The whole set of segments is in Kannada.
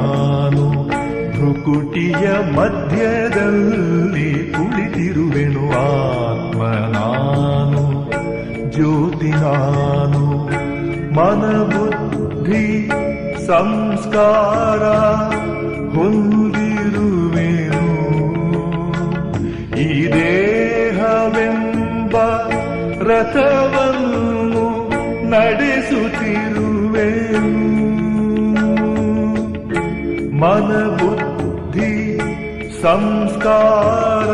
ನಾನು ಭ್ರುಕುಟಿಯ ಮಧ್ಯದಲ್ಲಿ ಕುಳಿತಿರುವೆನು ಆತ್ಮ ನಾನು, ಜ್ಯೋತಿ ನಾನು, ಮನಬುದ್ಧಿ, ಸಂಸ್ಕಾರ ಹೊಂದಿರುವೆನು. ಈ ದೇಹವೆಂಬ ರಥವನ್ನು ನಡೆಸುತ್ತಿರುವೆನು ಮನಬುದ್ಧಿ ಸಂಸ್ಕಾರ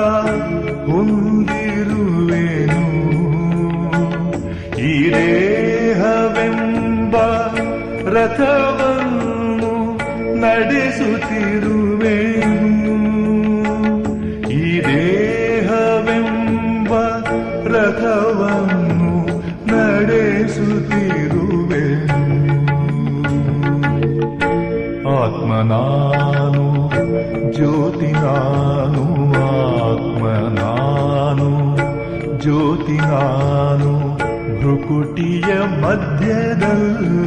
ಹೊಂದಿರುವೆನು. ಈ ದೇಹವೆಂಬ ರಥವನ್ನು ನಡೆಸುತ್ತಿರುವೆನು. ಈ ದೇಹವೆಂಬ ರಥವನ್ನು ನಡೆಸುತ್ತಿರುವೆನು ಆತ್ಮ ನಾನು ಜ್ಯೋತಿ ನಾನು ಆತ್ಮ ನಾನು ಜ್ಯೋತಿ ನಾನು ಭ್ರುಕುಟಿಯ ಮಧ್ಯದಲ್ಲಿ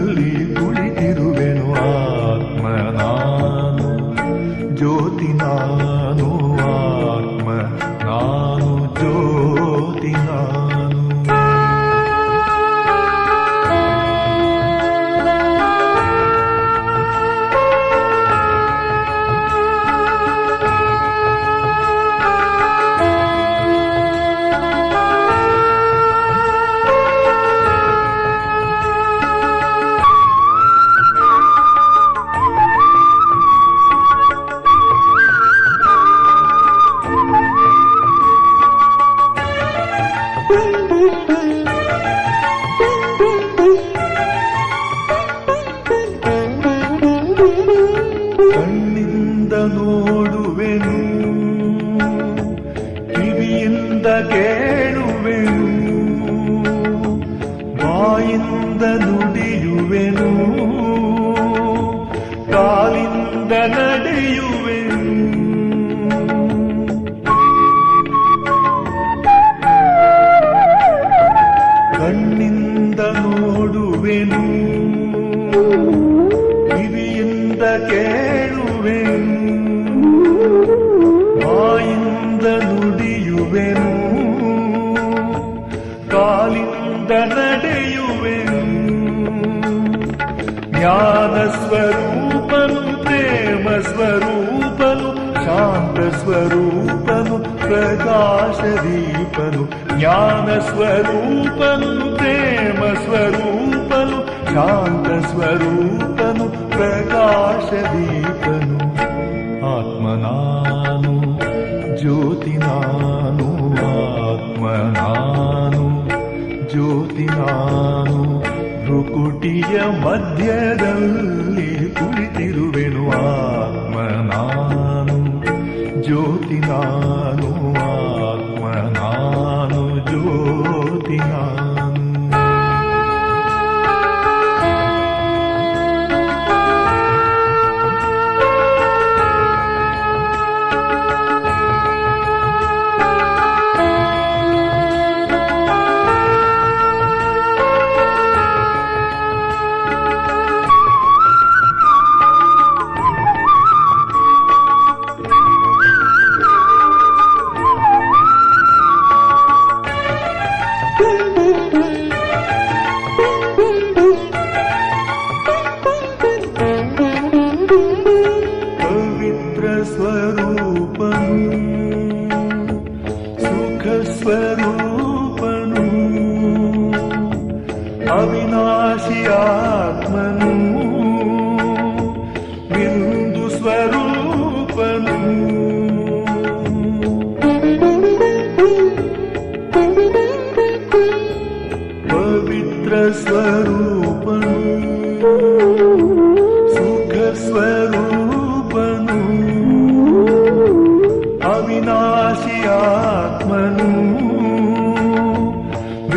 स्वरूपनु शान्तस्वरूपनु प्रकाशदीपनु ज्ञानस्वरूपनु प्रेमस्वरूपनु शान्तस्वरूपनु प्रकाशदीपनु। आत्मनानु ज्योतिनानु आत्मनानु ज्योतिनानु रुकुटीय मध्यदल् ಜ್ಯೋತಿ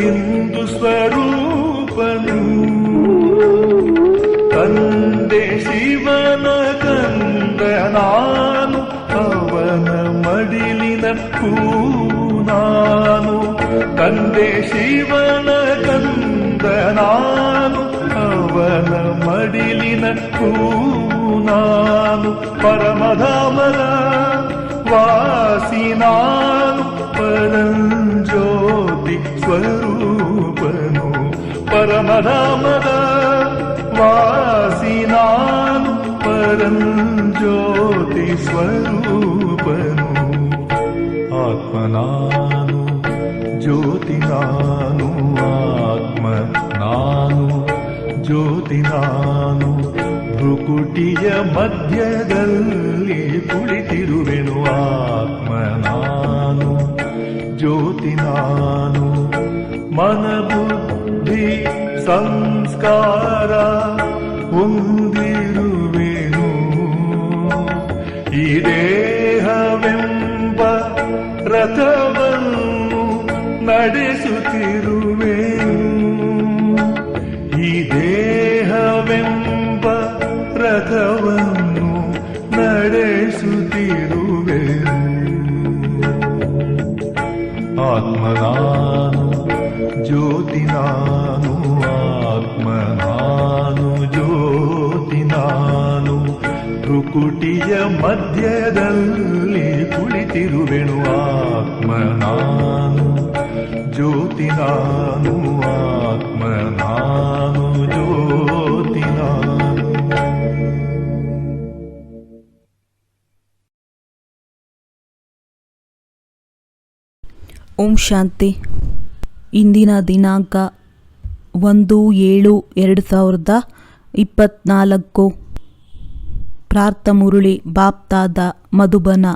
బిందు స్వరూపను ತಂದೆ ಶಿವನ ಕಂದನಾನು ಅವನ ಮಡಿಲಿನ ನಾನು ತಂದೆ ಶಿವನ ಕಂದನಾನು ಅವನ ಮಡಿಲಿನ ನಾನು ಪರಮಧಾಮನ ವಾಸಿ ನಾನು ಪರಂಜೋ ಪರಂಜ್ಯೋತಿ ಸ್ವರೂಪನು. ಪರಮಧಾಮದ ವಾಸಿನಾನು ಪರಂಜ್ಯೋತಿ ಸ್ವರೂಪನು. ಆತ್ಮನಾನು ಜ್ಯೋತಿ ನಾನು, ಆತ್ಮ ನಾನು, ಜ್ಯೋತಿ ನಾನು. ಭ್ರುಕುಟಿಯ ಮಧ್ಯದಲ್ಲಿ ಕುಳಿತಿರುವೆನು ಆತ್ಮ ಸಂಸ್ಕಾರ ಹೊಂದಿರುವೆನು. ಈ ದೇಹವೆಂಬ ರಥವನ್ನು ನಡೆಸುತ್ತಿರುವೆನು. ಈ ದೇಹವೆಂಬ ರಥವನ್ನು ನಡೆಸುತ್ತಿರುವೆನು. ಆತ್ಮ ಭ್ರುಕುಟಿಯ ಮಧ್ಯದಲ್ಲಿ ಕುಳಿತಿರುವೆನು ಆತ್ಮ ನಾನು, ಜ್ಯೋತಿ ನಾನು, ಆತ್ಮ ನಾನು, ಜ್ಯೋತಿ ನಾನು. ಓಂ ಶಾಂತಿ. ಇಂದಿನ ದಿನಾಂಕ ಒಂದು ಏಳು ಎರಡು ಸಾವಿರದ ಇಪ್ಪತ್ತ್ನಾಲ್ಕು ಪ್ರಾರ್ಥ ಮುರುಳಿ, ಬಾಪ್ತಾದ ಮಧುಬನ.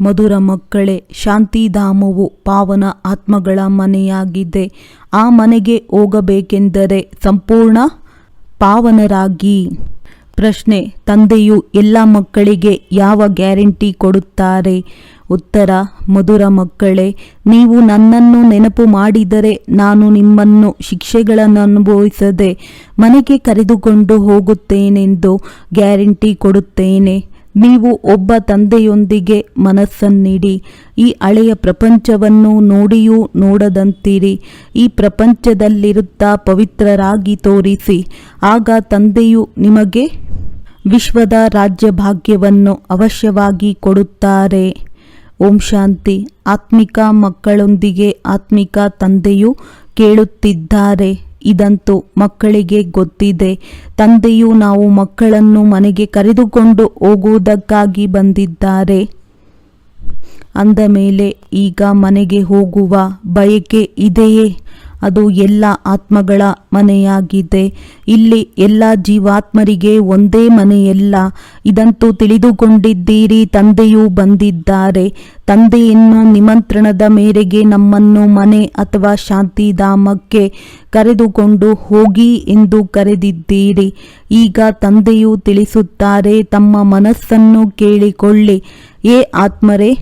ಮಧುರ ಮಕ್ಕಳೇ, ಶಾಂತಿಧಾಮವು ಪಾವನ ಆತ್ಮಗಳ ಮನೆಯಾಗಿದೆ. ಆ ಮನೆಗೆ ಹೋಗಬೇಕೆಂದರೆ ಸಂಪೂರ್ಣ ಪಾವನರಾಗಿ. ಪ್ರಶ್ನೆ, ತಂದೆಯು ಎಲ್ಲ ಮಕ್ಕಳಿಗೆ ಯಾವ ಗ್ಯಾರಂಟಿ ಕೊಡುತ್ತಾರೆ? ಉತ್ತರ, ಮಧುರ ಮಕ್ಕಳೇ, ನೀವು ನನ್ನನ್ನು ನೆನಪು ಮಾಡಿದರೆ ನಾನು ನಿಮ್ಮನ್ನು ಶಿಕ್ಷೆಗಳನ್ನು ಅನುಭವಿಸದೆ ಮನೆಗೆ ಕರೆದುಕೊಂಡು ಹೋಗುತ್ತೇನೆಂದು ಗ್ಯಾರಂಟಿ ಕೊಡುತ್ತೇನೆ. ನೀವು ಒಬ್ಬ ತಂದೆಯೊಂದಿಗೆ ಮನಸ್ಸನ್ನಿಡಿ. ಈ ಹಳೆಯ ಪ್ರಪಂಚವನ್ನು ನೋಡಿಯೂ ನೋಡದಂತಿರಿ. ಈ ಪ್ರಪಂಚದಲ್ಲಿರುತ್ತಾ ಪವಿತ್ರರಾಗಿ ತೋರಿಸಿ. ಆಗ ತಂದೆಯು ನಿಮಗೆ ವಿಶ್ವದ ರಾಜ್ಯ ಭಾಗ್ಯವನ್ನು ಅವಶ್ಯವಾಗಿ ಕೊಡುತ್ತಾರೆ. ಓಂ ಶಾಂತಿ. ಆತ್ಮಿಕ ಮಕ್ಕಳೊಂದಿಗೆ ಆತ್ಮಿಕ ತಂದೆಯು ಕೇಳುತ್ತಿದ್ದಾರೆ. ಇದಂತೂ ಮಕ್ಕಳಿಗೆ ಗೊತ್ತಿದೆ. ತಂದೆಯು ನಾವು ಮಕ್ಕಳನ್ನು ಮನೆಗೆ ಕರೆದುಕೊಂಡು ಹೋಗುವುದಕ್ಕಾಗಿ ಬಂದಿದ್ದಾರೆ. ಅಂದ ಮೇಲೆ, ಈಗ ಮನೆಗೆ ಹೋಗುವ ಬಯಕೆ ಇದೆಯೇ? ಅದು ಎಲ್ಲ ಆತ್ಮಗಳ ಮನೆಯಾಗಿದೆ. ಇಲ್ಲಿ ಎಲ್ಲ ಜೀವಾತ್ಮರಿಗೆ ಒಂದೇ ಮನೆಯಲ್ಲ. ಇದಂತೂ ತಿಳಿದುಕೊಂಡಿದ್ದೀರಿ, ತಂದೆಯೂ ಬಂದಿದ್ದಾರೆ. ತಂದೆಯನ್ನು ನಿಮಂತ್ರಣದ ಮೇರೆಗೆ ನಮ್ಮನ್ನು ಮನೆ ಅಥವಾ ಶಾಂತಿಧಾಮಕ್ಕೆ ಕರೆದುಕೊಂಡು ಹೋಗಿ ಎಂದು ಕರೆದಿದ್ದೀರಿ. ಈಗ ತಂದೆಯು ತಿಳಿಸುತ್ತಾರೆ, ತಮ್ಮ ಮನಸ್ಸನ್ನು ಕೇಳಿಕೊಳ್ಳಿ. ಏ ಆತ್ಮರೇ,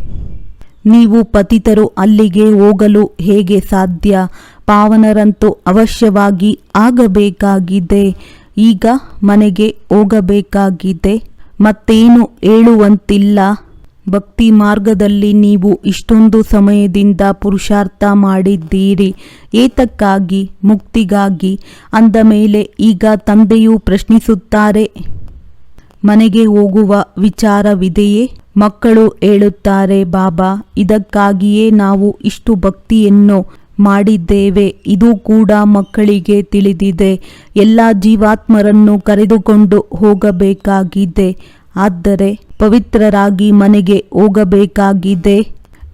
ನೀವು ಪತಿತರು ಅಲ್ಲಿಗೆ ಹೋಗಲು ಹೇಗೆ ಸಾಧ್ಯ? ಪಾವನರಂತೂ ಅವಶ್ಯವಾಗಿ ಆಗಬೇಕಾಗಿದೆ. ಈಗ ಮನೆಗೆ ಹೋಗಬೇಕಾಗಿದೆ. ಮತ್ತೇನು ಹೇಳುವಂತಿಲ್ಲ. ಭಕ್ತಿ ಮಾರ್ಗದಲ್ಲಿ ನೀವು ಇಷ್ಟೊಂದು ಸಮಯದಿಂದ ಪುರುಷಾರ್ಥ ಮಾಡಿದ್ದೀರಿ. ಏತಕ್ಕಾಗಿ? ಮುಕ್ತಿಗಾಗಿ. ಅಂದ ಮೇಲೆ ಈಗ ತಂದೆಯು ಪ್ರಶ್ನಿಸುತ್ತಾರೆ. ಮನೆಗೆ ಹೋಗುವ ವಿಚಾರವಿದೆಯೇ? ಮಕ್ಕಳು ಹೇಳುತ್ತಾರೆ, ಬಾಬಾ, ಇದಕ್ಕಾಗಿಯೇ ನಾವು ಇಷ್ಟು ಭಕ್ತಿಯನ್ನು ಮಾಡಿದ್ದೇವೆ. ಇದು ಕೂಡ ಮಕ್ಕಳಿಗೆ ತಿಳಿದಿದೆ. ಎಲ್ಲ ಜೀವಾತ್ಮರನ್ನು ಕರೆದುಕೊಂಡು ಹೋಗಬೇಕಾಗಿದೆ. ಆದರೆ ಪವಿತ್ರರಾಗಿ ಮನೆಗೆ ಹೋಗಬೇಕಾಗಿದೆ.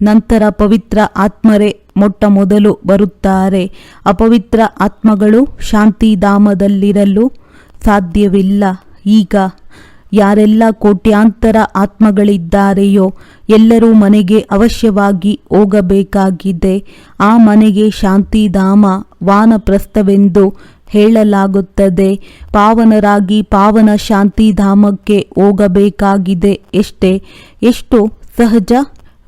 ನಂತರ ಪವಿತ್ರ ಆತ್ಮರೇ ಮೊಟ್ಟ ಮೊದಲು ಬರುತ್ತಾರೆ. ಅಪವಿತ್ರ ಆತ್ಮಗಳು ಶಾಂತಿಧಾಮದಲ್ಲಿರಲು ಸಾಧ್ಯವಿಲ್ಲ. ಈಗ ಯಾರೆಲ್ಲ ಕೋಟ್ಯಾಂತರ ಆತ್ಮಗಳಿದ್ದಾರೆಯೋ ಎಲ್ಲರೂ ಮನೆಗೆ ಅವಶ್ಯವಾಗಿ ಹೋಗಬೇಕಾಗಿದೆ. ಆ ಮನೆಗೆ ಶಾಂತಿಧಾಮ, ವಾನಪ್ರಸ್ಥವೆಂದು ಹೇಳಲಾಗುತ್ತದೆ. ಪಾವನರಾಗಿ ಪಾವನ ಶಾಂತಿಧಾಮಕ್ಕೆ ಹೋಗಬೇಕಾಗಿದೆ ಎಷ್ಟೇ. ಎಷ್ಟು ಸಹಜ?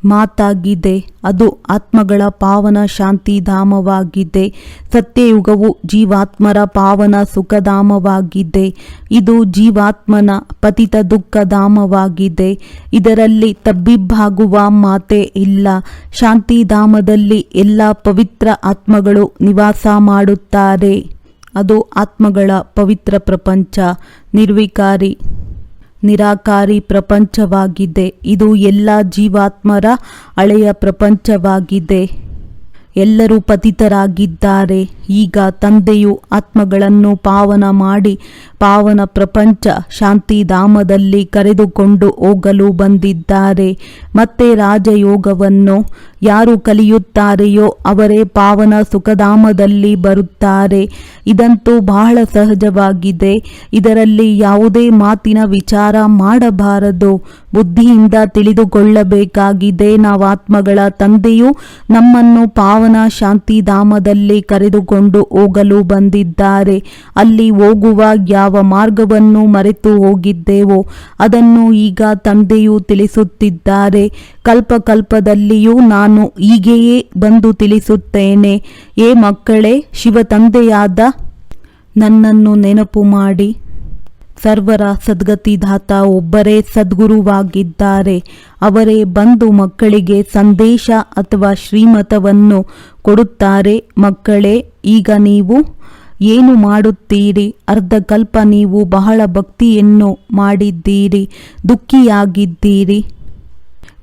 ಮಾತಾಗಿದೆ. ಅದು ಆತ್ಮಗಳ ಪಾವನ ಶಾಂತಿಧಾಮವಾಗಿದೆ. ಸತ್ಯಯುಗವು ಜೀವಾತ್ಮರ ಪಾವನ ಸುಖಧಾಮವಾಗಿದೆ. ಇದು ಜೀವಾತ್ಮನ ಪತಿತ ದುಃಖಧಾಮವಾಗಿದೆ. ಇದರಲ್ಲಿ ತಬ್ಬಿಬ್ಬಾಗುವ ಮಾತೆ ಇಲ್ಲ. ಶಾಂತಿಧಾಮದಲ್ಲಿ ಎಲ್ಲ ಪವಿತ್ರ ಆತ್ಮಗಳು ನಿವಾಸ ಮಾಡುತ್ತಾರೆ. ಅದು ಆತ್ಮಗಳ ಪವಿತ್ರ ಪ್ರಪಂಚ. ನಿರ್ವಿಕಾರಿ ನಿರಾಕಾರಿ ಪ್ರಪಂಚವಾಗಿದೆ. ಇದು ಎಲ್ಲ ಜೀವಾತ್ಮರ ಹಳೆಯ ಪ್ರಪಂಚವಾಗಿದೆ. ಎಲ್ಲರೂ ಪತಿತರಾಗಿದ್ದಾರೆ. ಈಗ ತಂದೆಯು ಆತ್ಮಗಳನ್ನು ಪಾವನ ಮಾಡಿ ಪಾವನ ಪ್ರಪಂಚ ಶಾಂತಿಧಾಮದಲ್ಲಿ ಕರೆದುಕೊಂಡು ಹೋಗಲು ಬಂದಿದ್ದಾರೆ. ಮತ್ತೆ ರಾಜಯೋಗವನ್ನು ಯಾರು ಕಲಿಯುತ್ತಾರೆಯೋ ಅವರೇ ಪಾವನ ಸುಖಧಾಮದಲ್ಲಿ ಬರುತ್ತಾರೆ. ಇದಂತೂ ಬಹಳ ಸಹಜವಾಗಿದೆ. ಇದರಲ್ಲಿ ಯಾವುದೇ ಮಾತಿನ ವಿಚಾರ ಮಾಡಬಾರದು. ಬುದ್ಧಿಯಿಂದ ತಿಳಿದುಕೊಳ್ಳಬೇಕಾಗಿದೆ. ನಾವು ಆತ್ಮಗಳ ತಂದೆಯು ನಮ್ಮನ್ನು ಪಾವನ ಶಾಂತಿಧಾಮದಲ್ಲಿ ಕರೆದುಕೊಂಡು ಹೋಗಲು ಬಂದಿದ್ದಾರೆ. ಅಲ್ಲಿ ಹೋಗುವ ಯಾವ ಮಾರ್ಗವನ್ನು ಮರೆತು ಹೋಗಿದ್ದೇವೋ ಅದನ್ನು ಈಗ ತಂದೆಯು ತಿಳಿಸುತ್ತಿದ್ದಾರೆ. ಕಲ್ಪಕಲ್ಪದಲ್ಲಿಯೂ ನಾನು ಹೀಗೆಯೇ ಬಂದು ತಿಳಿಸುತ್ತೇನೆ. ಏ ಮಕ್ಕಳೇ ಶಿವ ತಂದೆಯಾದ ನನ್ನನ್ನು ನೆನಪು ಮಾಡಿ. ಸರ್ವರ ಸದ್ಗತಿದಾತ ಒಬ್ಬರೇ ಸದ್ಗುರುವಾಗಿದ್ದಾರೆ. ಅವರೇ ಬಂದು ಮಕ್ಕಳಿಗೆ ಸಂದೇಶ ಅಥವಾ ಶ್ರೀಮತವನ್ನು ಕೊಡುತ್ತಾರೆ. ಮಕ್ಕಳೇ, ಈಗ ನೀವು ಏನು ಮಾಡುತ್ತೀರಿ? ಅರ್ಧಕಲ್ಪ ನೀವು ಬಹಳ ಭಕ್ತಿಯನ್ನು ಮಾಡಿದ್ದೀರಿ, ದುಃಖಿಯಾಗಿದ್ದೀರಿ.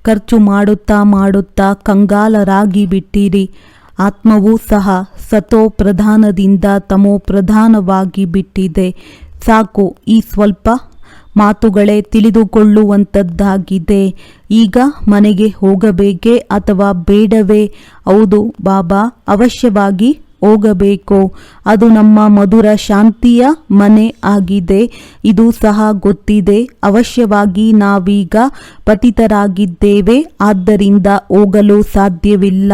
ಖರ್ಚು ಮಾಡುತ್ತಾ ಮಾಡುತ್ತಾ ಕಂಗಾಲರಾಗಿ ಬಿಟ್ಟಿರಿ. ಆತ್ಮವೂ ಸಹ ಸತೋ ಪ್ರಧಾನದಿಂದ ತಮೋ ಪ್ರಧಾನವಾಗಿ ಬಿಟ್ಟಿದೆ. ಸಾಕು ಈ ಸ್ವಲ್ಪ ಮಾತುಗಳೇ ತಿಳಿದುಕೊಳ್ಳುವಂಥದ್ದಾಗಿದೆ ಈಗ ಮನೆಗೆ ಹೋಗಬೇಕೇ ಅಥವಾ ಬೇಡವೇ? ಹೌದು ಬಾಬಾ ಅವಶ್ಯವಾಗಿ ಹೋಗಬೇಕು? ಅದು ನಮ್ಮ ಮಧುರ ಶಾಂತಿಯ ಮನೆ ಆಗಿದೆ. ಇದು ಸಹ ಗೊತ್ತಿದೆ. ಅವಶ್ಯವಾಗಿ ನಾವೀಗ ಪತಿತರಾಗಿದ್ದೇವೆ. ಆದ್ದರಿಂದ ಹೋಗಲು ಸಾಧ್ಯವಿಲ್ಲ.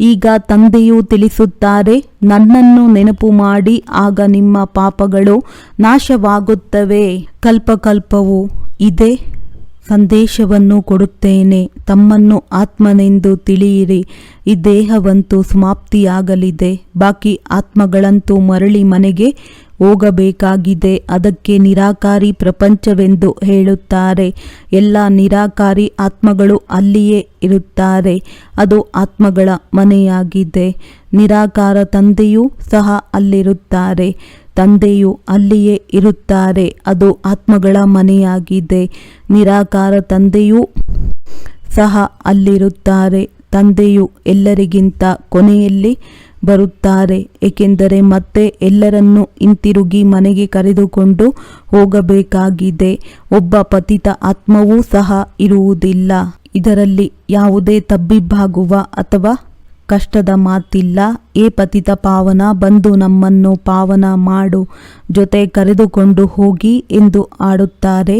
ಈಗ ತಂದೆಯು ತಿಳಿಸುತ್ತಾರೆ, ನನ್ನನ್ನು ನೆನಪು ಮಾಡಿ, ಆಗ ನಿಮ್ಮ ಪಾಪಗಳು ನಾಶವಾಗುತ್ತವೆ. ಕಲ್ಪಕಲ್ಪವು ಇದೆ. ಸಂದೇಶವನ್ನು ಕೊಡುತ್ತೇನೆ. ತಮ್ಮನ್ನು ಆತ್ಮನೆಂದು ತಿಳಿಯಿರಿ. ಈ ದೇಹವಂತೂ ಸಮಾಪ್ತಿಯಾಗಲಿದೆ. ಬಾಕಿ ಆತ್ಮಗಳಂತೂ ಮರಳಿ ಮನೆಗೆ ಹೋಗಬೇಕಾಗಿದೆ. ಅದಕ್ಕೆ ನಿರಾಕಾರಿ ಪ್ರಪಂಚವೆಂದು ಹೇಳುತ್ತಾರೆ. ಎಲ್ಲ ನಿರಾಕಾರಿ ಆತ್ಮಗಳು ಅಲ್ಲಿಯೇ ಇರುತ್ತಾರೆ. ಅದು ಆತ್ಮಗಳ ಮನೆಯಾಗಿದೆ. ನಿರಾಕಾರ ತಂದೆಯೂ ಸಹ ಅಲ್ಲಿರುತ್ತಾರೆ. ತಂದೆಯು ಅಲ್ಲಿಯೇ ಇರುತ್ತಾರೆ. ಅದು ಆತ್ಮಗಳ ಮನೆಯಾಗಿದೆ. ನಿರಾಕಾರ ತಂದೆಯೂ ಸಹ ಅಲ್ಲಿರುತ್ತಾರೆ. ತಂದೆಯು ಎಲ್ಲರಿಗಿಂತ ಕೊನೆಯಲ್ಲಿ ಬರುತ್ತಾರೆ. ಏಕೆಂದರೆ ಮತ್ತೆ ಎಲ್ಲರನ್ನು ಹಿಂತಿರುಗಿ ಮನೆಗೆ ಕರೆದುಕೊಂಡು ಹೋಗಬೇಕಾಗಿದೆ. ಒಬ್ಬ ಪತಿತ ಆತ್ಮವೂ ಸಹ ಇರುವುದಿಲ್ಲ. ಇದರಲ್ಲಿ ಯಾವುದೇ ತಬ್ಬಿಬ್ಬಾಗುವ ಅಥವಾ ಕಷ್ಟದ ಮಾತಿಲ್ಲ. ಏ ಪತಿತ ಪಾವನ, ಬಂದು ನಮ್ಮನ್ನು ಪಾವನ ಮಾಡು. ಜೊತೆ ಕರೆದುಕೊಂಡು ಹೋಗಿ ಎಂದು ಆಡುತ್ತಾರೆ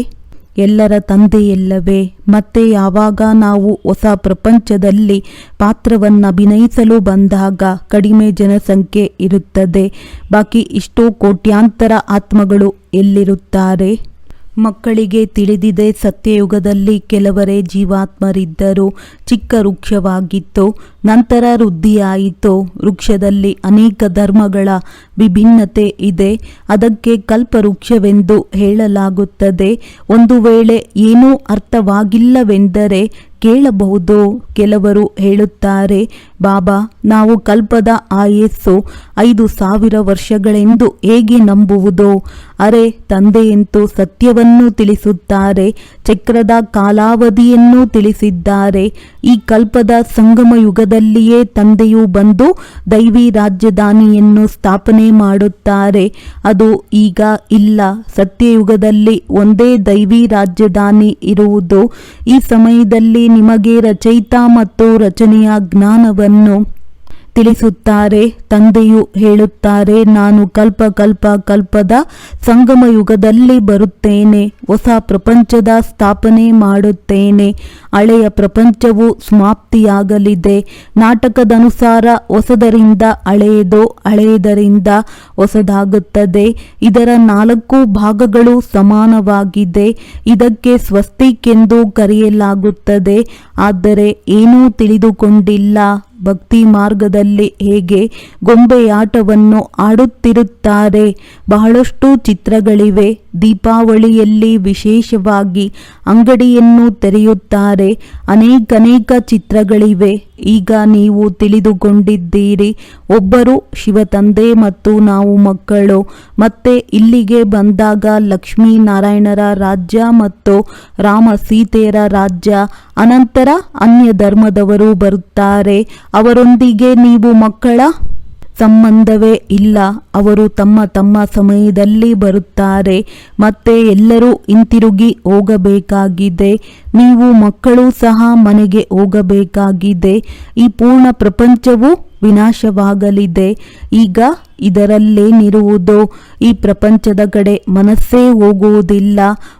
ಎಲ್ಲರ ತಂದೆಯಲ್ಲವೇ, ಮತ್ತೆ ಯಾವಾಗ ನಾವು ಹೊಸ ಪ್ರಪಂಚದಲ್ಲಿ ಪಾತ್ರವನ್ನು ಅಭಿನಯಿಸಲು ಬಂದಾಗ ಕಡಿಮೆ ಜನಸಂಖ್ಯೆ ಇರುತ್ತದೆ. ಬಾಕಿ ಇಷ್ಟೋ ಕೋಟ್ಯಾಂತರ ಆತ್ಮಗಳು ಎಲ್ಲಿರುತ್ತಾರೆ? ಮಕ್ಕಳಿಗೆ ತಿಳಿದಿದೆ ಸತ್ಯಯುಗದಲ್ಲಿ ಕೆಲವರೇ ಜೀವಾತ್ಮರಿದ್ದರು ಚಿಕ್ಕ ವೃಕ್ಷವಾಗಿತ್ತು. ನಂತರ ವೃದ್ಧಿಯಾಯಿತು. ವೃಕ್ಷದಲ್ಲಿ ಅನೇಕ ಧರ್ಮಗಳ ವಿಭಿನ್ನತೆ ಇದೆ. ಅದಕ್ಕೆ ಕಲ್ಪವೃಕ್ಷವೆಂದು ಹೇಳಲಾಗುತ್ತದೆ. ಒಂದು ವೇಳೆ ಏನೂ ಅರ್ಥವಾಗಿಲ್ಲವೆಂದರೆ ಕೇಳಬಹುದು, ಕೆಲವರು ಹೇಳುತ್ತಾರೆ, ಬಾಬಾ, ನಾವು ಕಲ್ಪದ ಆಯಸ್ಸು ಐದು ಸಾವಿರ ವರ್ಷಗಳೆಂದು ಹೇಗೆ ನಂಬುವುದು? ಅರೆ, ತಂದೆಯಂತೂ ಸತ್ಯವನ್ನು ತಿಳಿಸುತ್ತಾರೆ, ಚಕ್ರದ ಕಾಲಾವಧಿಯನ್ನು ತಿಳಿಸಿದ್ದಾರೆ. ಈ ಕಲ್ಪದ ಸಂಗಮ ಯುಗದಲ್ಲಿಯೇ ತಂದೆಯು ಬಂದು ದೈವಿ ರಾಜಧಾನಿಯನ್ನು ಸ್ಥಾಪನೆ ಮಾಡುತ್ತಾರೆ. ಅದು ಈಗ ಇಲ್ಲ. ಸತ್ಯಯುಗದಲ್ಲಿ ಒಂದೇ ದೈವಿ ರಾಜಧಾನಿ ಇರುವುದು. ಈ ಸಮಯದಲ್ಲಿ ನಿಮಗೆ ರಚಯಿತ ಮತ್ತು ರಚನೆಯ ಜ್ಞಾನವನ್ನು ತಿಳಿಸುತ್ತಾರೆ, ತಂದೆಯು ಹೇಳುತ್ತಾರೆ, ನಾನು ಕಲ್ಪ ಕಲ್ಪ ಕಲ್ಪದ ಸಂಗಮ ಯುಗದಲ್ಲಿ ಬರುತ್ತೇನೆ, ಹೊಸ ಪ್ರಪಂಚದ ಸ್ಥಾಪನೆ ಮಾಡುತ್ತೇನೆ, ಹಳೆಯ ಪ್ರಪಂಚವು ಸಮಾಪ್ತಿಯಾಗಲಿದೆ, ನಾಟಕದನುಸಾರ ಹೊಸದರಿಂದ ಹಳೆಯದು ಹಳೆಯದರಿಂದ ಹೊಸದಾಗುತ್ತದೆ, ಇದರ ನಾಲ್ಕು ಭಾಗಗಳು ಸಮಾನವಾಗಿದೆ, ಇದಕ್ಕೆ ಸ್ವಸ್ತಿಕೆಂದು ಕರೆಯಲಾಗುತ್ತದೆ, ಆದರೆ ಏನೂ ತಿಳಿದುಕೊಂಡಿಲ್ಲ. ಭಕ್ತಿ ಮಾರ್ಗದಲ್ಲಿ ಹೇಗೆ ಗೊಂಬೆಯಾಟವನ್ನು ಆಡುತ್ತಿರುತ್ತಾರೆ. ಬಹಳಷ್ಟು ಚಿತ್ರಗಳಿವೆ. ದೀಪಾವಳಿಯಲ್ಲಿ ವಿಶೇಷವಾಗಿ ಅಂಗಡಿಯನ್ನು ತೆರೆಯುತ್ತಾರೆ. ಅನೇಕನೇಕ ಚಿತ್ರಗಳಿವೆ. ಈಗ ನೀವು ತಿಳಿದುಕೊಂಡಿದ್ದೀರಿ. ಒಬ್ಬರು ಶಿವ ತಂದೆ ಮತ್ತು ನಾವು ಮಕ್ಕಳು. ಮತ್ತೆ ಇಲ್ಲಿಗೆ ಬಂದಾಗ ಲಕ್ಷ್ಮೀ ನಾರಾಯಣರ ರಾಜ್ಯ ಮತ್ತು ರಾಮ ಸೀತೆಯರ ರಾಜ್ಯ. ಅನಂತರ ಅನ್ಯ ಧರ್ಮದವರು ಬರುತ್ತಾರೆ. ಅವರೊಂದಿಗೆ ನೀವು ಮಕ್ಕಳ ಸಂಬಂಧವೇ ಇಲ್ಲ. ಅವರು ತಮ್ಮ ತಮ್ಮ ಸಮಯದಲ್ಲಿ ಬರುತ್ತಾರೆ. ಮತ್ತೆ ಎಲ್ಲರೂ ಹಿಂತಿರುಗಿ ಹೋಗಬೇಕಾಗಿದೆ. ನೀವು ಮಕ್ಕಳು ಸಹ ಮನೆಗೆ ಹೋಗಬೇಕಾಗಿದೆ. ಈ ಪೂರ್ಣ ಪ್ರಪಂಚವು ವಿನಾಶವಾಗಲಿದೆ. ಈಗ ಇದರಲ್ಲೇನಿರುವುದು ಈ ಪ್ರಪಂಚದ ಕಡೆ ಮನಸ್ಸೇ ಹೋಗುವುದಿಲ್ಲ.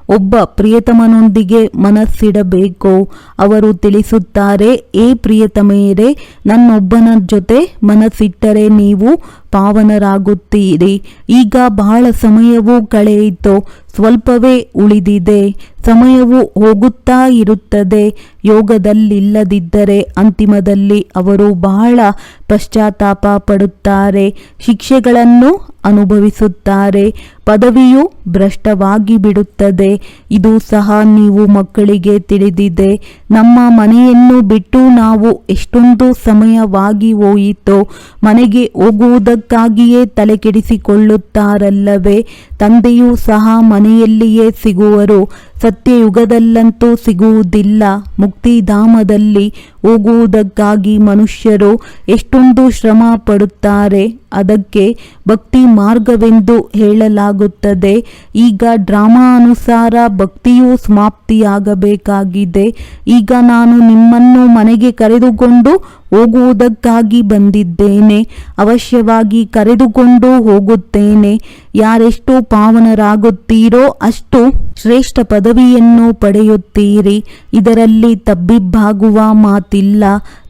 ಒಬ್ಬ ಪ್ರಿಯತಮನೊಂದಿಗೆ ಮನಸ್ಸಿಡಬೇಕು. ಅವರು ತಿಳಿಸುತ್ತಾರೆ, ಏ ಪ್ರಿಯತಮೆಯರೇ, ನನ್ನೊಬ್ಬನ ಜೊತೆ ಮನಸ್ಸಿಟ್ಟರೆ ನೀವು ಪಾವನರಾಗುತ್ತೀರಿ. ಈಗ ಬಹಳ ಸಮಯವೂ ಕಳೆಯಿತು. ಸ್ವಲ್ಪವೇ ಉಳಿದಿದೆ. ಸಮಯವು ಹೋಗುತ್ತಾ ಇರುತ್ತದೆ. ಯೋಗದಲ್ಲಿಲ್ಲದಿದ್ದರೆ ಅಂತಿಮದಲ್ಲಿ ಅವರು ಬಹಳ ಪಶ್ಚಾತ್ತಾಪ ಪಡುತ್ತಾರೆ. ಶಿಕ್ಷೆಗಳನ್ನು ಅನುಭವಿಸುತ್ತಾರೆ. ಪದವಿಯು ಭ್ರಷ್ಟವಾಗಿ ಬಿಡುತ್ತದೆ. ಇದು ಸಹ ನೀವು ಮಕ್ಕಳಿಗೆ ತಿಳಿದಿದೆ. ನಮ್ಮ ಮನೆಯನ್ನು ಬಿಟ್ಟು ನಾವು ಎಷ್ಟೊಂದು ಸಮಯವಾಗಿ ಹೋಯಿತೋ, ಮನೆಗೆ ಹೋಗುವುದಕ್ಕಾಗಿಯೇ ತಲೆಕೆಡಿಸಿಕೊಳ್ಳುತ್ತಾರಲ್ಲವೇ. ತಂದೆಯೂ ಸಹ ಮನೆಯಲ್ಲಿಯೇ ಸಿಗುವರು. ಸತ್ಯಯುಗದಲ್ಲಂತೂ ಸಿಗುವುದಿಲ್ಲ. ಮುಕ್ತಿಧಾಮದಲ್ಲಿ ಹೋಗುವುದಕ್ಕಾಗಿ ಮನುಷ್ಯರು ಎಷ್ಟೊಂದು ಶ್ರಮ ಪಡುತ್ತಾರೆ. ಅದಕ್ಕೆ ಭಕ್ತಿ ಮಾರ್ಗವೆಂದು ಹೇಳಲಾಗುತ್ತದೆ. ಈಗ ಡ್ರಾಮಾ ಅನುಸಾರ ಭಕ್ತಿಯು ಸಮಾಪ್ತಿಯಾಗಬೇಕಾಗಿದೆ. ಈಗ ನಾನು ನಿಮ್ಮನ್ನು ಮನೆಗೆ ಕರೆದುಕೊಂಡು ಹೋಗುವುದಕ್ಕಾಗಿ ಬಂದಿದ್ದೇನೆ. ಅವಶ್ಯವಾಗಿ ಕರೆದುಕೊಂಡು ಹೋಗುತ್ತೇನೆ. ಯಾರೆಷ್ಟು ಪಾವನರಾಗುತ್ತೀರೋ ಅಷ್ಟು ಶ್ರೇಷ್ಠ ಪದವಿಯನ್ನು ಪಡೆಯುತ್ತೀರಿ. ಇದರಲ್ಲಿ ತಬ್ಬಿಬ್ಬಾಗುವ ಮಾತಿಲ್ಲ.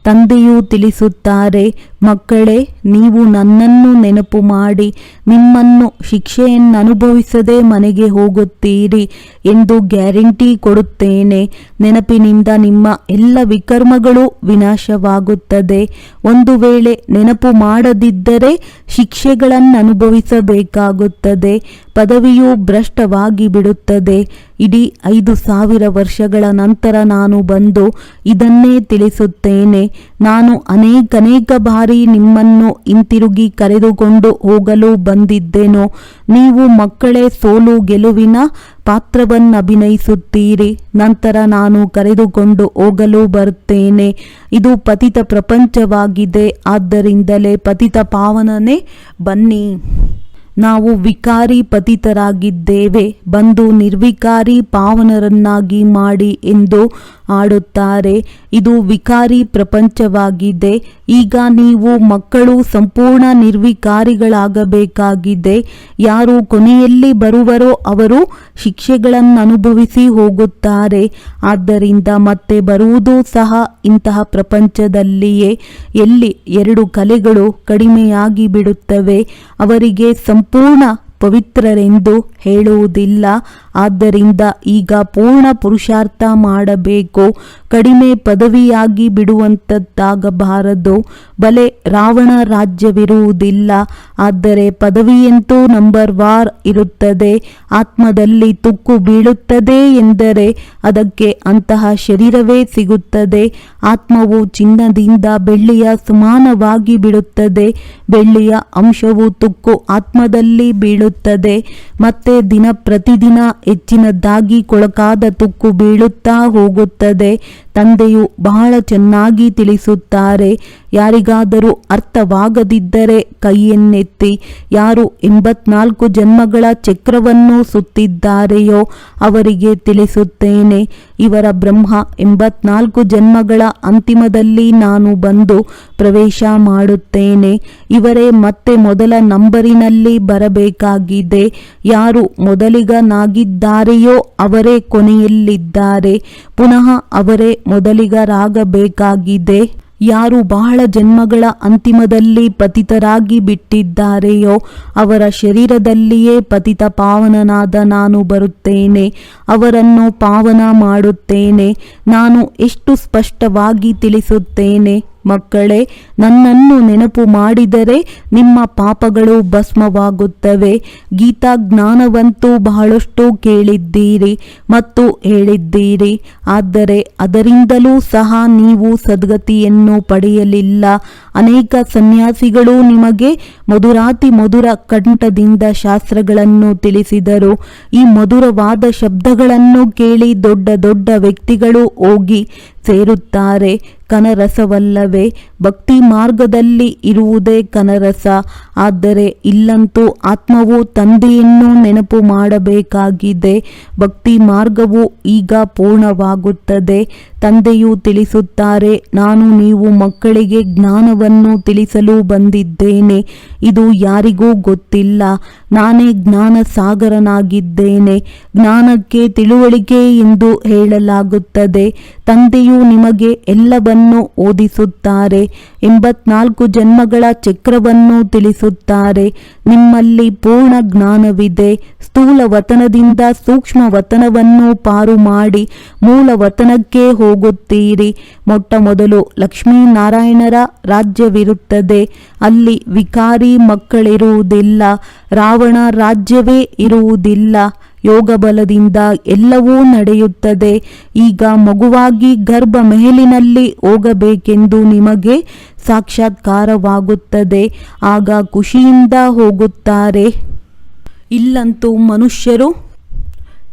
ತಂದೆಯು ತಿಳಿಸುತ್ತಾರೆ, ಮಕ್ಕಳೇ, ನೀವು ನನ್ನನ್ನು ನೆನಪು ಮಾಡಿ. ನಿಮ್ಮನ್ನು ಶಿಕ್ಷೆಯನ್ನು ಅನುಭವಿಸದೆ ಮನೆಗೆ ಹೋಗುತ್ತೀರಿ ಎಂದು ಗ್ಯಾರಂಟಿ ಕೊಡುತ್ತೇನೆ. ನೆನಪಿನಿಂದ ನಿಮ್ಮ ಎಲ್ಲ ವಿಕರ್ಮಗಳು ವಿನಾಶವಾಗುತ್ತದೆ. ಒಂದು ವೇಳೆ ನೆನಪು ಮಾಡದಿದ್ದರೆ ಶಿಕ್ಷೆಗಳನ್ನು ಅನುಭವಿಸಬೇಕಾಗುತ್ತದೆ ಪದವಿಯು ಭ್ರಷ್ಟವಾಗಿ ಬಿಡುತ್ತದೆ. ಇಡೀ ಐದು ಸಾವಿರ ವರ್ಷಗಳ ನಂತರ ನಾನು ಬಂದು ಇದನ್ನೇ ತಿಳಿಸುತ್ತೇನೆ. ನಾನು ಅನೇಕನೇಕ ಬಾರಿ ನಿಮ್ಮನ್ನು ಹಿಂತಿರುಗಿ ಕರೆದುಕೊಂಡು ಹೋಗಲು ಬಂದಿದ್ದೇನೋ. ನೀವು ಮಕ್ಕಳೇ ಸೋಲು ಗೆಲುವಿನ ಪಾತ್ರವನ್ನಭಿನಯಿಸುತ್ತೀರಿ. ನಂತರ ನಾನು ಕರೆದುಕೊಂಡು ಹೋಗಲು ಬರುತ್ತೇನೆ. ಇದು ಪತಿತ ಪ್ರಪಂಚವಾಗಿದೆ. ಆದ್ದರಿಂದಲೇ ಪತಿತ ಪಾವನನೇ ಬನ್ನಿ. ನಾವು ವಿಕಾರಿ ಪತಿತರಾಗಿದ್ದೇವೆ, ಬಂದು ನಿರ್ವಿಕಾರಿ ಪಾವನರನ್ನಾಗಿ ಮಾಡಿ ಎಂದು ಆಡುತ್ತಾರೆ ಇದು ವಿಕಾರಿ ಪ್ರಪಂಚವಾಗಿದೆ. ಈಗ ನೀವು ಮಕ್ಕಳು ಸಂಪೂರ್ಣ ನಿರ್ವಿಕಾರಿಗಳಾಗಬೇಕಾಗಿದೆ. ಯಾರು ಕೊನೆಯಲ್ಲಿ ಬರುವರೋ ಅವರು ಶಿಕ್ಷೆಗಳನ್ನು ಅನುಭವಿಸಿ ಹೋಗುತ್ತಾರೆ. ಆದ್ದರಿಂದ ಮತ್ತೆ ಬರುವುದು ಸಹ ಇಂತಹ ಪ್ರಪಂಚದಲ್ಲಿಯೇ. ಎಲ್ಲಿ ಎರಡು ಕಲೆಗಳು ಕಡಿಮೆಯಾಗಿ ಬಿಡುತ್ತವೆ ಅವರಿಗೆ ಸಂಪೂರ್ಣ ಪವಿತ್ರರೆಂದು ಹೇಳುವುದಿಲ್ಲ. ಆದ್ದರಿಂದ ಈಗ ಪೂರ್ಣ ಪುರುಷಾರ್ಥ ಮಾಡಬೇಕು. ಕಡಿಮೆ ಪದವಿಯಾಗಿ ಬಿಡುವಂಥದ್ದಾಗಬಾರದು ಬಲೆ ರಾವಣ ರಾಜ್ಯವಿರುವುದಿಲ್ಲ. ಆದರೆ ಪದವಿಯಂತೂ ನಂಬರ್ ವಾರ್ ಇರುತ್ತದೆ. ಆತ್ಮದಲ್ಲಿ ತುಕ್ಕು ಬೀಳುತ್ತದೆ ಎಂದರೆ ಅದಕ್ಕೆ ಅಂತಹ ಶರೀರವೇ ಸಿಗುತ್ತದೆ. ಆತ್ಮವು ಚಿನ್ನದಿಂದ ಬೆಳ್ಳಿಯ ಸಮಾನವಾಗಿ ಬಿಡುತ್ತದೆ. ಬೆಳ್ಳಿಯ ಅಂಶವು ತುಕ್ಕು ಆತ್ಮದಲ್ಲಿ ಬೀಳುತ್ತದೆ. ಮತ್ತೆ ದಿನ ಪ್ರತಿದಿನ ಹೆಚ್ಚಿನದ್ದಾಗಿ ಕೊಳಕಾದ ತುಕ್ಕು ಬೀಳುತ್ತಾ ಹೋಗುತ್ತದೆ. ತಂದೆಯು ಬಹಳ ಚೆನ್ನಾಗಿ ತಿಳಿಸುತ್ತಾರೆ. ಯಾರಿಗಾದರೂ ಅರ್ಥವಾಗದಿದ್ದರೆ ಕೈಯನ್ನೆತ್ತಿ ಯಾರು ಎಂಬತ್ನಾಲ್ಕು ಜನ್ಮಗಳ ಚಕ್ರವನ್ನು ಸುತ್ತಿದ್ದಾರೆಯೋ ಅವರಿಗೆ ತಿಳಿಸುತ್ತೇನೆ. ಇವರ ಬ್ರಹ್ಮ ಎಂಬತ್ನಾಲ್ಕು ಜನ್ಮಗಳ ಅಂತಿಮದಲ್ಲಿ ನಾನು ಬಂದು ಪ್ರವೇಶ ಮಾಡುತ್ತೇನೆ. ಇವರೇ ಮತ್ತೆ ಮೊದಲ ನಂಬರಿನಲ್ಲಿ ಬರಬೇಕಾಗಿದೆ. ಯಾರು ಮೊದಲಿಗನಾಗಿದ್ದಾರೆಯೋ ಅವರೇ ಕೊನೆಯಲ್ಲಿದ್ದಾರೆ. ಪುನಃ ಅವರೇ ಮೊದಲಿಗರಾಗಬೇಕಾಗಿದೆ ಯಾರು ಬಹಳ ಜನ್ಮಗಳ ಅಂತಿಮದಲ್ಲಿ ಪತಿತರಾಗಿ ಬಿಟ್ಟಿದ್ದಾರೆಯೋ ಅವರ ಶರೀರದಲ್ಲಿಯೇ ಪತಿತ ಪಾವನನಾದ ನಾನು ಬರುತ್ತೇನೆ. ಅವರನ್ನು ಪಾವನ ಮಾಡುತ್ತೇನೆ. ನಾನು ಎಷ್ಟು ಸ್ಪಷ್ಟವಾಗಿ ತಿಳಿಸುತ್ತೇನೆ. ಮಕ್ಕಳೇ, ನನ್ನನ್ನು ನೆನಪು ಮಾಡಿದರೆ ನಿಮ್ಮ ಪಾಪಗಳು ಭಸ್ಮವಾಗುತ್ತವೆ. ಗೀತಾ ಜ್ಞಾನವಂತೂ ಬಹಳಷ್ಟು ಕೇಳಿದ್ದೀರಿ ಮತ್ತು ಹೇಳಿದ್ದೀರಿ. ಆದರೆ ಅದರಿಂದಲೂ ಸಹ ನೀವು ಸದ್ಗತಿಯನ್ನು ಪಡೆಯಲಿಲ್ಲ. ಅನೇಕ ಸನ್ಯಾಸಿಗಳು ನಿಮಗೆ ಮಧುರಾತಿ ಮಧುರ ಕಂಠದಿಂದ ಶಾಸ್ತ್ರಗಳನ್ನು ತಿಳಿಸಿದರು. ಈ ಮಧುರವಾದ ಶಬ್ದಗಳನ್ನು ಕೇಳಿ ದೊಡ್ಡ ದೊಡ್ಡ ವ್ಯಕ್ತಿಗಳು ಹೋಗಿ ಸೇರುತ್ತಾರೆ ಕನರಸವಲ್ಲವೇ. ಭಕ್ತಿ ಮಾರ್ಗದಲ್ಲಿ ಇರುವುದೇ ಕನರಸ. ಆದರೆ ಇಲ್ಲಂತೂ ಆತ್ಮವು ತಂದೆಯನ್ನು ನೆನಪು ಮಾಡಬೇಕಾಗಿದೆ. ಭಕ್ತಿ ಮಾರ್ಗವು ಈಗ ಪೂರ್ಣವಾಗುತ್ತದೆ. ತಂದೆಯು ತಿಳಿಸುತ್ತಾರೆ, ನಾನು ನೀವು ಮಕ್ಕಳಿಗೆ ಜ್ಞಾನವನ್ನು ತಿಳಿಸಲು ಬಂದಿದ್ದೇನೆ. ಇದು ಯಾರಿಗೂ ಗೊತ್ತಿಲ್ಲ. ನಾನೇ ಜ್ಞಾನ ಸಾಗರನಾಗಿದ್ದೇನೆ ಜ್ಞಾನಕ್ಕೆ ತಿಳುವಳಿಕೆ ಎಂದು ಹೇಳಲಾಗುತ್ತದೆ. ತಂದೆಯು ನಿಮಗೆ ಎಲ್ಲವನ್ನೂ ಓದಿಸುತ್ತಾರೆ. ಎಂಬತ್ನಾಲ್ಕು ಜನ್ಮಗಳ ಚಕ್ರವನ್ನು ತಿಳಿಸುತ್ತಾರೆ. ನಿಮ್ಮಲ್ಲಿ ಪೂರ್ಣ ಜ್ಞಾನವಿದೆ. ಸ್ಥೂಲ ವತನದಿಂದ ಸೂಕ್ಷ್ಮ ವತನವನ್ನು ಪಾರು ಮಾಡಿ ಮೂಲ ವತನಕ್ಕೆ ಹೋಗುತ್ತೀರಿ. ಮೊಟ್ಟ ಮೊದಲು ಲಕ್ಷ್ಮೀನಾರಾಯಣರ ರಾಜ್ಯವಿರುತ್ತದೆ. ಅಲ್ಲಿ ವಿಕಾರಿ ಮಕ್ಕಳಿರುವುದಿಲ್ಲ. ರಾವಣ ರಾಜ್ಯವೇ ಇರುವುದಿಲ್ಲ. ಯೋಗ ಬಲದಿಂದ ಎಲ್ಲವೂ ನಡೆಯುತ್ತದೆ. ಈಗ ಮಗುವಾಗಿ ಗರ್ಭ ಮೆಹಲಿನಲ್ಲಿ ಹೋಗಬೇಕೆಂದು ನಿಮಗೆ ಸಾಕ್ಷಾತ್ಕಾರವಾಗುತ್ತದೆ. ಆಗ ಖುಷಿಯಿಂದ ಹೋಗುತ್ತಾರೆ. ಇಲ್ಲಂತೂ ಮನುಷ್ಯರು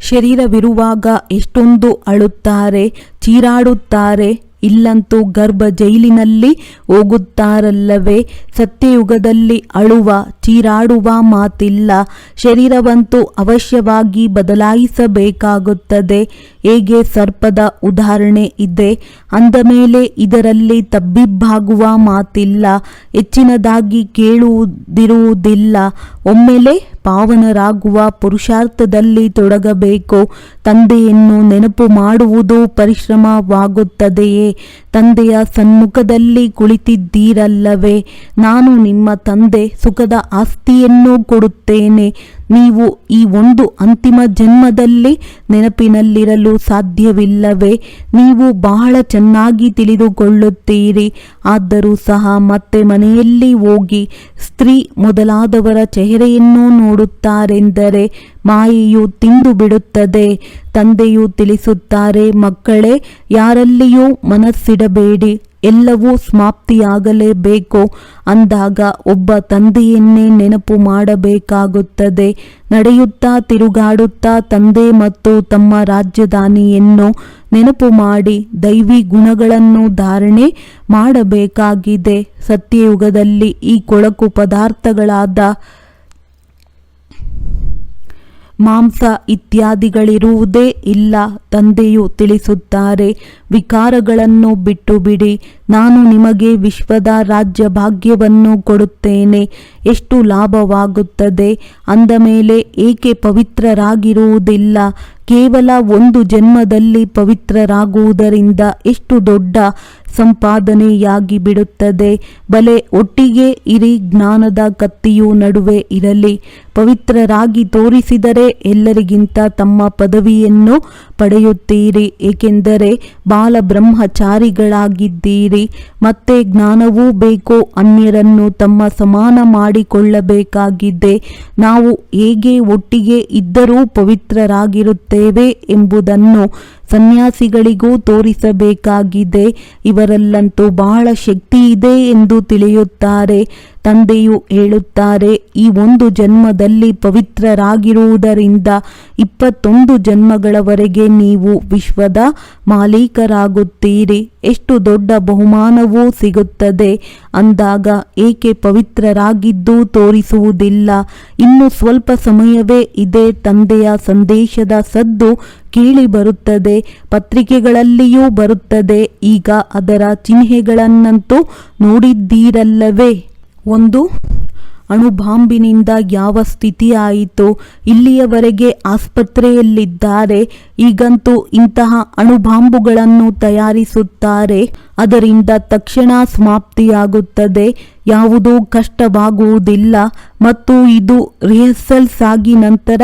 ಶರೀರವಿರುವಾಗ ಎಷ್ಟೊಂದು ಅಳುತ್ತಾರೆ, ಚೀರಾಡುತ್ತಾರೆ. ಇಲ್ಲಂತೂ ಗರ್ಭ ಜೈಲಿನಲ್ಲಿ ಹೋಗುತ್ತಾರಲ್ಲವೇ? ಸತ್ಯಯುಗದಲ್ಲಿ ಅಳುವ ಚೀರಾಡುವ ಮಾತಿಲ್ಲ. ಶರೀರವಂತೂ ಅವಶ್ಯವಾಗಿ ಬದಲಾಯಿಸಬೇಕಾಗುತ್ತದೆ. ಹೇಗೆ ಸರ್ಪದ ಉದಾಹರಣೆ ಇದೆ? ಅಂದ ಮೇಲೆ ಇದರಲ್ಲಿ ತಬ್ಬಿಬ್ಬಾಗುವ ಮಾತಿಲ್ಲ, ಹೆಚ್ಚಿನದಾಗಿ ಕೇಳುವುದಿರುವುದಿಲ್ಲ. ಒಮ್ಮೆಲೆ ಪಾವನರಾಗುವ ಪುರುಷಾರ್ಥದಲ್ಲಿ ತೊಡಗಬೇಕು, ತಂದೆಯನ್ನು ನೆನಪು ಮಾಡುವುದು ಪರಿಶ್ರಮವಾಗುತ್ತದೆಯೇ? ತಂದೆಯ ಸನ್ಮುಖದಲ್ಲಿ ಕುಳಿತಿದ್ದೀರಲ್ಲವೇ, ನಾನು ನಿಮ್ಮ ತಂದೆ ಸುಖದ ಆಸ್ತಿಯನ್ನು ಕೊಡುತ್ತೇನೆ. ನೀವು ಈ ಒಂದು ಅಂತಿಮ ಜನ್ಮದಲ್ಲಿ ನೆನಪಿನಲ್ಲಿರಲು ಸಾಧ್ಯವಿಲ್ಲವೇ, ನೀವು ಬಹಳ ಚೆನ್ನಾಗಿ ತಿಳಿದುಕೊಳ್ಳುತ್ತೀರಿ. ಆದರೂ ಸಹ ಮತ್ತೆ ಮನೆಯಲ್ಲಿ ಹೋಗಿ ಸ್ತ್ರೀ ಮೊದಲಾದವರ ಚೆಹರೆಯನ್ನು ನೋಡುತ್ತಾರೆಂದರೆ ಮಾಯೆಯು ತಿಂದು ಬಿಡುತ್ತದೆ. ತಂದೆಯು ತಿಳಿಸುತ್ತಾರೆ, ಮಕ್ಕಳೇ, ಯಾರಲ್ಲಿಯೂ ಮನಸ್ಸಿಡಬೇಡಿ, ಎಲ್ಲವೂ ಸಮಾಪ್ತಿಯಾಗಲೇಬೇಕು. ಅಂದಾಗ ಒಬ್ಬ ತಂದೆಯನ್ನೇ ನೆನಪು ಮಾಡಬೇಕಾಗುತ್ತದೆ. ನಡೆಯುತ್ತಾ, ತಿರುಗಾಡುತ್ತಾ, ತಂದೆ ಮತ್ತು ತಮ್ಮ ರಾಜಧಾನಿಯನ್ನು ನೆನಪು ಮಾಡಿ, ದೈವಿ ಗುಣಗಳನ್ನು ಧಾರಣೆ ಮಾಡಬೇಕಾಗಿದೆ. ಸತ್ಯಯುಗದಲ್ಲಿ ಈ ಕೊಳಕು ಪದಾರ್ಥಗಳಾದ ಮಾಂಸ ಇತ್ಯಾದಿಗಳಿರುವುದೇ ಇಲ್ಲ ತಂದೆಯು ತಿಳಿಸುತ್ತಾರೆ. ವಿಕಾರಗಳನ್ನು ಬಿಟ್ಟು ಬಿಡಿ ನಾನು ನಿಮಗೆ ವಿಶ್ವದ ರಾಜ್ಯ ಭಾಗ್ಯವನ್ನು ಕೊಡುತ್ತೇನೆ. ಎಷ್ಟು ಲಾಭವಾಗುತ್ತದೆ? ಅಂದ ಮೇಲೆ ಏಕೆ ಪವಿತ್ರರಾಗಿರುವುದಿಲ್ಲ? ಕೇವಲ ಒಂದು ಜನ್ಮದಲ್ಲಿ ಪವಿತ್ರರಾಗುವುದರಿಂದ ಎಷ್ಟು ದೊಡ್ಡ ಸಂಪಾದನೆಯಾಗಿ ಬಿಡುತ್ತದೆ ಬಲೆ ಒಟ್ಟಿಗೆ ಇರಿ, ಜ್ಞಾನದ ಕತ್ತಿಯು ನಡುವೆ ಇರಲಿ. ಪವಿತ್ರರಾಗಿ ತೋರಿಸಿದರೆ ಎಲ್ಲರಿಗಿಂತ ತಮ್ಮ ಪದವಿಯನ್ನು ಪಡೆಯುತ್ತೀರಿ. ಏಕೆಂದರೆ ಬಾಲ ಬ್ರಹ್ಮಚಾರಿಗಳಾಗಿದ್ದೀರಿ. ಮತ್ತೆ ಜ್ಞಾನವೂ ಬೇಕು ಅನ್ಯರನ್ನು ತಮ್ಮ ಸಮಾನ ಮಾಡಿಕೊಳ್ಳಬೇಕಾಗಿದೆ. ನಾವು ಹೇಗೆ ಒಟ್ಟಿಗೆ ಇದ್ದರೂ ಪವಿತ್ರರಾಗಿರುತ್ತೇವೆ ಎಂಬುದನ್ನು ಸನ್ಯಾಸಿಗಳಿಗೂ ತೋರಿಸಬೇಕಾಗಿದೆ. ಇವರಲ್ಲಂತೂ ಬಹಳ ಶಕ್ತಿ ಇದೆ ಎಂದು ತಿಳಿಯುತ್ತಾರೆ. ತಂದೆಯು ಹೇಳುತ್ತಾರೆ, ಈ ಒಂದು ಜನ್ಮದಲ್ಲಿ ಪವಿತ್ರರಾಗಿರುವುದರಿಂದ ಇಪ್ಪತ್ತೊಂದು ಜನ್ಮಗಳವರೆಗೆ ನೀವು ವಿಶ್ವದ ಮಾಲೀಕರಾಗುತ್ತೀರಿ. ಎಷ್ಟು ದೊಡ್ಡ ಬಹುಮಾನವೂ ಸಿಗುತ್ತದೆ. ಅಂದಾಗ ಏಕೆ ಪವಿತ್ರರಾಗಿದ್ದು ತೋರಿಸುವುದಿಲ್ಲ? ಇನ್ನು ಸ್ವಲ್ಪ ಸಮಯವೇ ಇದೆ ತಂದೆಯ ಸಂದೇಶದ ಸದ್ದು ಕೇಳಿ ಬರುತ್ತದೆ ಪತ್ರಿಕೆಗಳಲ್ಲಿಯೂ ಬರುತ್ತದೆ. ಈಗ ಅದರ ಚಿಹ್ನೆಗಳನ್ನಂತೂ ನೋಡಿದ್ದೀರಲ್ಲವೇ? ಒಂದು ಅಣುಬಾಂಬಿನಿಂದ ಯಾವ ಸ್ಥಿತಿ ಆಯಿತು ಇಲ್ಲಿಯವರೆಗೆ ಆಸ್ಪತ್ರೆಯಲ್ಲಿದ್ದಾರೆ, ಈಗಂತೂ ಇಂತಹ ಅಣುಬಾಂಬುಗಳನ್ನು ತಯಾರಿಸುತ್ತಾರೆ. ಅದರಿಂದ ತಕ್ಷಣ ಸಮಾಪ್ತಿಯಾಗುತ್ತದೆ. ಯಾವುದೂ ಕಷ್ಟವಾಗುವುದಿಲ್ಲ. ಮತ್ತು ಇದು ರಿಹರ್ಸಲ್ಸ್ ಆಗಿ ನಂತರ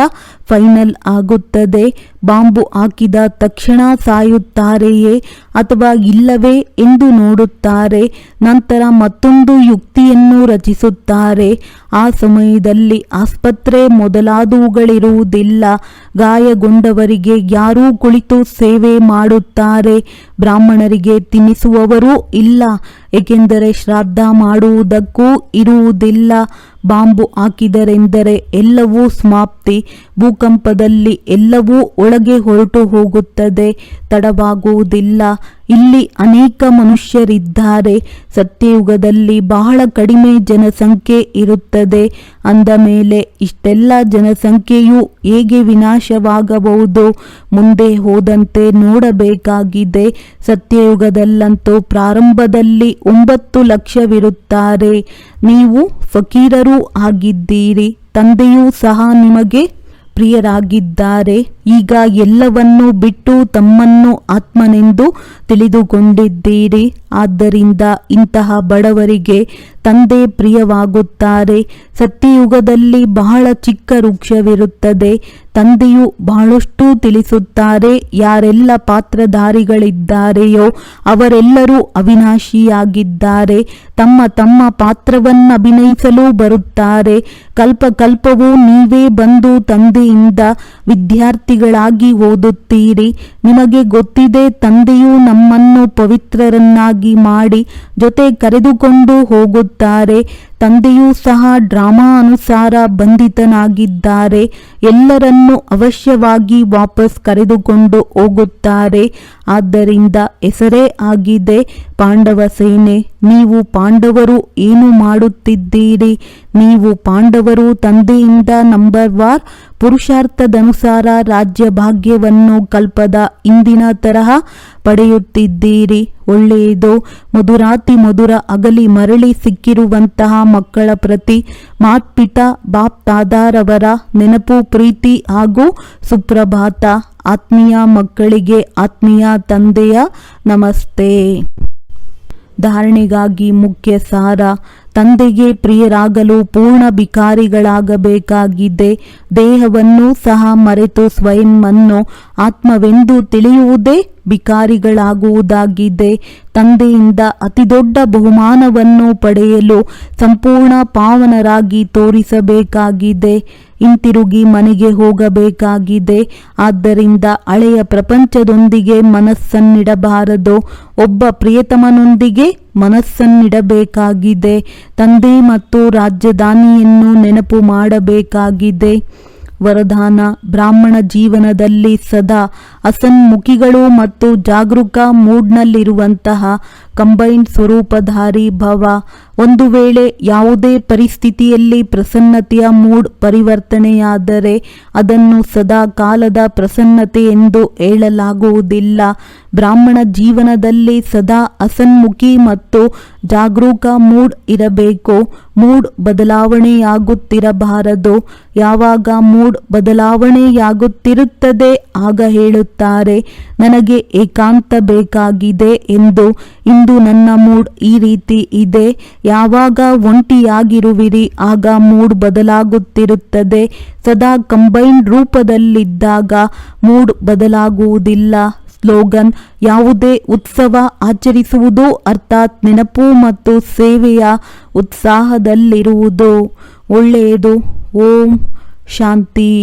ಫೈನಲ್ ಆಗುತ್ತದೆ. ಬಾಂಬು ಹಾಕಿದ ತಕ್ಷಣ ಸಾಯುತ್ತಾರೆಯೇ ಅಥವಾ ಇಲ್ಲವೇ ಎಂದು ನೋಡುತ್ತಾರೆ. ನಂತರ ಮತ್ತೊಂದು ಯುಕ್ತಿಯನ್ನು ರಚಿಸುತ್ತಾರೆ. ಆ ಸಮಯದಲ್ಲಿ ಆಸ್ಪತ್ರೆ ಮೊದಲಾದವುಗಳಿರುವುದಿಲ್ಲ. ಗಾಯಗೊಂಡವರಿಗೆ ಯಾರೂ ಕುಳಿತು ಸೇವೆ ಮಾಡುತ್ತಾರೆ. ಬ್ರಾಹ್ಮಣರಿಗೆ ತಿನ್ನಿಸುವವರೂ ಇಲ್ಲ. ಏಕೆಂದರೆ ಶ್ರಾದ್ದ ಮಾಡುವುದಕ್ಕೂ ಇರುವುದಿಲ್ಲ. ಬಾಂಬು ಹಾಕಿದರೆಂದರೆ ಎಲ್ಲವೂ ಸಮಾಪ್ತಿ. ಭೂಕಂಪದಲ್ಲಿ ಎಲ್ಲವೂ ಒಳಗೆ ಹೊರಟು ಹೋಗುತ್ತದೆ. ತಡವಾಗುವುದಿಲ್ಲ. ಇಲ್ಲಿ ಅನೇಕ ಮನುಷ್ಯರಿದ್ದಾರೆ. ಸತ್ಯಯುಗದಲ್ಲಿ ಬಹಳ ಕಡಿಮೆ ಜನಸಂಖ್ಯೆ ಇರುತ್ತದೆ. ಅಂದ ಮೇಲೆ ಇಷ್ಟೆಲ್ಲ ಜನಸಂಖ್ಯೆಯು ಹೇಗೆ ವಿನಾಶವಾಗಬಹುದು? ಮುಂದೆ ಹೋದಂತೆ ನೋಡಬೇಕಾಗಿದೆ. ಸತ್ಯಯುಗದಲ್ಲಂತೂ ಪ್ರಾರಂಭದಲ್ಲಿ ಒಂಬತ್ತು ಲಕ್ಷವಿರುತ್ತಾರೆ. ನೀವು ಫಕೀರರೂ ಆಗಿದ್ದೀರಿ. ತಂದೆಯೂ ಸಹ ನಿಮಗೆ ಪ್ರಿಯರಾಗಿದ್ದಾರೆ. ಈಗ ಎಲ್ಲವನ್ನೂ ಬಿಟ್ಟು ತಮ್ಮನ್ನು ಆತ್ಮನೆಂದು ತಿಳಿದುಕೊಂಡಿದ್ದೀರಿ. ಆದ್ದರಿಂದ ಇಂತಹ ಬಡವರಿಗೆ ತಂದೆ ಪ್ರಿಯವಾಗುತ್ತಾರೆ. ಸತ್ಯಯುಗದಲ್ಲಿ ಬಹಳ ಚಿಕ್ಕ ವೃಕ್ಷವಿರುತ್ತದೆ. ತಂದೆಯು ಬಹಳಷ್ಟು ತಿಳಿಸುತ್ತಾರೆ. ಯಾರೆಲ್ಲ ಪಾತ್ರಧಾರಿಗಳಿದ್ದಾರೆಯೋ ಅವರೆಲ್ಲರೂ ಅವಿನಾಶಿಯಾಗಿದ್ದಾರೆ. ತಮ್ಮ ತಮ್ಮ ಪಾತ್ರವನ್ನು ಅಭಿನಯಿಸಲು ಬರುತ್ತಾರೆ. ಕಲ್ಪ ಕಲ್ಪವೂ ನೀವೇ ಬಂದು ತಂದೆಯಿಂದ ವಿದ್ಯಾರ್ಥಿಗಳಾಗಿ ಓದುತ್ತೀರಿ. ನಿಮಗೆ ಗೊತ್ತಿದೆ ತಂದೆಯು ನಮ್ಮನ್ನು ಪವಿತ್ರರನ್ನಾಗಿ ಮಾಡಿ ಜೊತೆ ಕರೆದುಕೊಂಡು ಹೋಗುತ್ತಾರೆ. ತಂದೆಯೂ ಸಹ ಡ್ರಾಮಾ ಅನುಸಾರ ಬಂಧಿತನಾಗಿದ್ದಾರೆ. ಎಲ್ಲರನ್ನೂ ಅವಶ್ಯವಾಗಿ ವಾಪಸ್ ಕರೆದುಕೊಂಡು ಹೋಗುತ್ತಾರೆ. ಆದ್ದರಿಂದ ಹೆಸರೇ ಆಗಿದೆ, ಪಾಂಡವ ಸೇನೆ, ನೀವು ಪಾಂಡವರು ಏನು ಮಾಡುತ್ತಿದ್ದೀರಿ? ನೀವು ಪಾಂಡವರು ತಂದೆಯಿಂದ ನಂಬರ್ ವಾರ್, ಪುರುಷಾರ್ಥದನುಸಾರ ರಾಜ್ಯ ಭಾಗ್ಯವನ್ನು ಕಲ್ಪದ ಇಂದಿನ ತರಹ ಪಡೆಯುತ್ತಿದ್ದೀರಿ. ಒಳ್ಳೆಯದು, ಮಧುರಾತಿ ಮಧುರ ಅಗಲಿ ಮರಳಿ ಸಿಕ್ಕಿರುವಂತಹ ಮಕ್ಕಳ ಪ್ರತಿ ಮಾತ್ಪಿತ ಬಾಪ್ ತಾದಾರವರ ನೆನಪು ಪ್ರೀತಿ ಹಾಗೂ ಸುಪ್ರಭಾತ. ಆತ್ಮೀಯ ಮಕ್ಕಳಿಗೆ ಆತ್ಮೀಯ ತಂದೆಯ ನಮಸ್ತೆ. ಧಾರಣೆಗಾಗಿ ಮುಖ್ಯ ಸಾರ. ತಂದೆಗೆ ಪ್ರಿಯರಾಗಲು ಪೂರ್ಣ ಬಿಕಾರಿಗಳಾಗಬೇಕಾಗಿದೆ ದೇಹವನ್ನು ಸಹ ಮರೆತು ಸ್ವಯಂ ಅನ್ನು ಆತ್ಮವೆಂದು ತಿಳಿಯುವುದೇ ಬಿಕಾರಿಗಳಾಗುವುದಾಗಿದೆ ತಂದೆಯಿಂದ ಅತಿದೊಡ್ಡ ಬಹುಮಾನವನ್ನು ಪಡೆಯಲು ಸಂಪೂರ್ಣ ಪಾವನರಾಗಿ ತೋರಿಸಬೇಕಾಗಿದೆ. ಹಿಂತಿರುಗಿ ಮನೆಗೆ ಹೋಗಬೇಕಾಗಿದೆ. ಆದ್ದರಿಂದ ಹಳೆಯ ಪ್ರಪಂಚದೊಂದಿಗೆ ಮನಸ್ಸನ್ನಿಡಬಾರದು. ಒಬ್ಬ ಪ್ರಿಯತಮನೊಂದಿಗೆ ಮನಸ್ಸನ್ನಿಡಬೇಕಾಗಿದೆ. ತಂದೆ ಮತ್ತು ರಾಜಧಾನಿಯನ್ನು ನೆನಪು ಮಾಡಬೇಕಾಗಿದೆ. ವರದಾನ ಬ್ರಾಹ್ಮಣ ಜೀವನದಲ್ಲಿ ಸದಾ ಅಸನ್ಮುಖಿಗಳು ಮತ್ತು ಜಾಗರೂಕ ಮೂಡ್ನಲ್ಲಿರುವಂತಹ ಕಂಬೈನ್ ಸ್ವರೂಪಧಾರಿ ಭವ ಒಂದು ವೇಳೆ ಯಾವುದೇ ಪರಿಸ್ಥಿತಿಯಲ್ಲಿ ಪ್ರಸನ್ನತೆಯ ಮೂಡ್ ಪರಿವರ್ತನೆಯಾದರೆ ಅದನ್ನು ಸದಾ ಕಾಲದ ಪ್ರಸನ್ನತೆ ಎಂದು ಹೇಳಲಾಗುವುದಿಲ್ಲ. ಬ್ರಾಹ್ಮಣ ಜೀವನದಲ್ಲಿ ಸದಾ ಅಸನ್ಮುಖಿ ಮತ್ತು ಜಾಗರೂಕ ಮೂಡ್ ಇರಬೇಕು. ಮೂಡ್ ಬದಲಾವಣೆಯಾಗುತ್ತಿರಬಾರದು. ಯಾವಾಗ ಮೂಡ್ ಬದಲಾವಣೆಯಾಗುತ್ತಿರುತ್ತದೆ ಆಗ ಹೇಳುತ್ತಾರೆ, ನನಗೆ ಏಕಾಂತ ಬೇಕಾಗಿದೆ ಎಂದು. ಇಂದು ನನ್ನ ಮೂಡ್ ಈ ರೀತಿ ಇದೆ. ಯಾವಾಗ ಒಂಟಿಯಾಗಿರುವಿರಿ, ಆಗ ಮೂಡ್ ಬದಲಾಗುತ್ತಿರುತ್ತದೆ. ಸದಾ ಕಂಬೈನ್ಡ್ ರೂಪದಲ್ಲಿದ್ದಾಗ ಮೂಡ್ ಬದಲಾಗುವುದಿಲ್ಲ. ಸ್ಲೋಗನ್, ಯಾವುದೇ ಉತ್ಸವ ಆಚರಿಸುವುದು ಅರ್ಥಾತ್ ನೆನಪು ಮತ್ತು ಸೇವೆಯ ಉತ್ಸಾಹದಲ್ಲಿರುವುದು. ಒಳ್ಳೆಯದು. ಓಂ ಶಾಂತಿ.